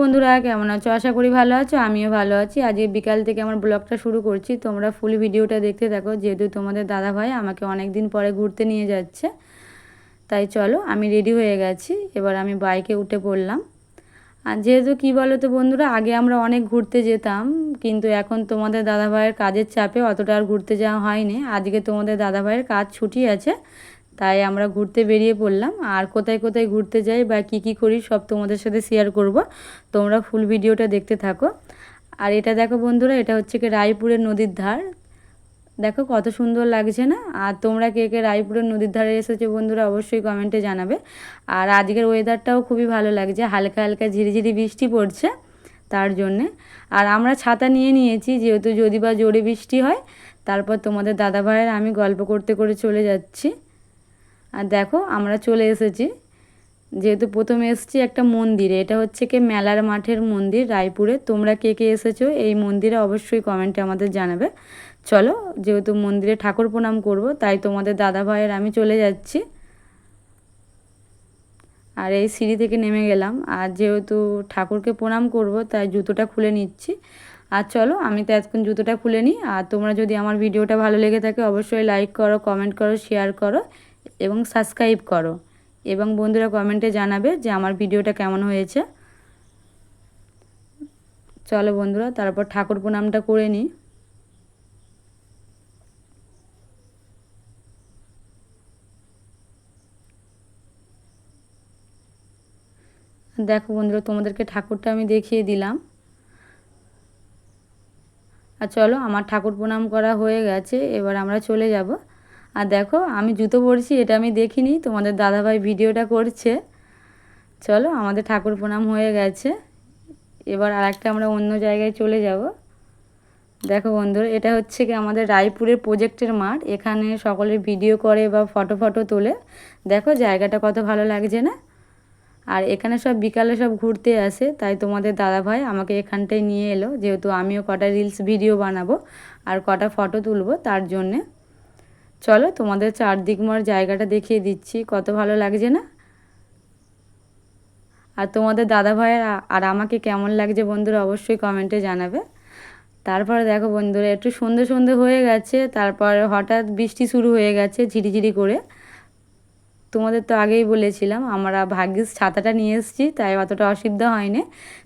বন্ধুরা, কেমন আছো? আশা করি ভালো আছো, আমিও ভালো আছি। আজকে বিকাল থেকে আমার ব্লগটা শুরু করছি। তোমরা ফুল ভিডিওটা দেখতে থাকো, যেহেতু তোমাদের দাদা ভাই আমাকে অনেক দিন পরে ঘুরতে নিয়ে যাচ্ছে। তাই চলো, আমি রেডি হয়ে গেছি। এবার আমি বাইকে উঠে পড়লাম। আর যেহেতু কী বলো তো বন্ধুরা, আগে আমরা অনেক ঘুরতে যেতাম, কিন্তু এখন তোমাদের দাদাভাইয়ের কাজের চাপে অতটা আর ঘুরতে যাওয়া হয়নি। আজকে তোমাদের দাদাভাইয়ের কাজ ছুটি আছে তাই আমরা ঘুরতে বেরিয়ে পড়লাম। আর কোথায় কোথায় ঘুরতে যাই বা কি কি করি সব তোমাদের সাথে শেয়ার করব। তোমরা ফুল ভিডিওটা দেখতে থাকো। আর এটা দেখো বন্ধুরা, এটা হচ্ছে কি রায়পুরের নদীর ধার। দেখো কত সুন্দর লাগছে না? আর তোমরা কে কে রায়পুরের নদীর ধারে এসেছ বন্ধুরা অবশ্যই কমেন্টে জানাবে। আর আজকের ওয়েদারটাও খুবই ভালো লাগছে, হালকা হালকা ঝিরিঝিরি বৃষ্টি পড়ছে তার জন্যে। আর আমরা ছাতা নিয়ে নিয়েছি, যেহেতু যদি বা জোরে বৃষ্টি হয়, তারপর তোমাদের দাদা ভাইয়ের আমি গল্প করতে করে চলে যাচ্ছি। আর দেখো, আমরা চলে এসেছি। যেহেতু প্রথমে এসেছি একটা মন্দিরে, এটা হচ্ছে কি মেলার মাঠের মন্দির রায়পুরে। তোমরা কে কে এসেছ এই মন্দিরে অবশ্যই কমেন্টে আমাদের জানাবে। চলো, যেহেতু মন্দিরে ঠাকুর প্রণাম করব, তাই তোমাদের দাদা ভাইয়ের আমি চলে যাচ্ছি। আর এই সিঁড়ি থেকে নেমে গেলাম। আর যেহেতু ঠাকুরকে প্রণাম করব, তাই জুতোটা খুলে নিচ্ছি। আর চলো, আমি তো এতক্ষণ জুতোটা খুলে নিই। আর তোমরা যদি আমার ভিডিওটা ভালো লেগে থাকে, অবশ্যই লাইক করো কমেন্ট করো শেয়ার করো। এবং সাবস্ক্রাইব করো। এবং বন্ধুরা কমেন্টে জানাবে যে আমার ভিডিওটা কেমন হয়েছে। চলো বন্ধুরা, তারপর ঠাকুর প্রণামটা করে নিই। দেখো বন্ধুরা, তোমাদেরকে ঠাকুরটা আমি দেখিয়ে দিলাম। আর চলো, আমার ঠাকুর প্রণাম করা হয়ে গেছে, এবার আমরা চলে যাব। আর দেখো, আমি জুতো পরছি, এটা আমি দেখিনি, তোমাদের দাদাভাই ভিডিওটা করছে। চলো, আমাদের ঠাকুর প্রণাম হয়ে গেছে। এবার আর একটা আমরা অন্য জায়গায় চলে যাব। দেখো বন্ধুরা, এটা হচ্ছে কি আমাদের রায়পুরের প্রজেক্টের মাঠ, এখানে সকলে ভিডিও করে বা ফটো ফটো তোলে। দেখো, জায়গাটা কত ভালো লাগছে না? আর এখানে সব বিকালে সব ঘুরতে আসে, তাই তোমাদের দাদা ভাই আমাকে এখানটায় নিয়ে এলো, যেহেতু আমিও কটা রিলস ভিডিও বানাবো আর কটা ফটো তুলবো তার জন্যে। চলো তোমাদের চারদিকমর জায়গাটা দেখিয়ে দিচ্ছি, কত ভালো লাগছে না? আর তোমাদের দাদা ভাইয়ের আর আমাকে কেমন লাগছে বন্ধুরা অবশ্যই কমেন্টে জানাবে। তারপরে দেখো বন্ধুরা, একটু সন্ধে সন্ধে হয়ে গেছে, তারপর হঠাৎ বৃষ্টি শুরু হয়ে গেছে ঝিরিঝিরি করে। তোমাদের তো আগেই বলেছিলাম, আমরা ভাগ্যিস ছাতাটা নিয়ে এসেছি, তাই অতটা অসুবিধা হয়নি।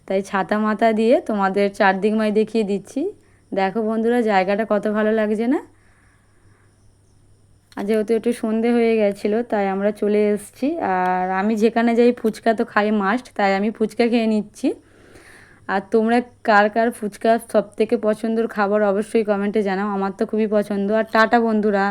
তাই ছাতা মাথা দিয়ে তোমাদের চারদিকমায় দেখিয়ে দিচ্ছি। দেখো বন্ধুরা, জায়গাটা কত ভালো লাগছে না? আর যেহেতু একটু সন্ধে হয়ে গেছিল, তাই আমরা চলে এসেছি। আর আমি যেখানে যাই, ফুচকা তো খাই মাস্ট তাই আমি ফুচকা খেয়ে নিচ্ছি। আর তোমরা কার কার ফুচকা সব থেকে পছন্দর খাবার অবশ্যই কমেন্টে জানাও, আমার তো খুবই পছন্দ। আর টাটা বন্ধুরা!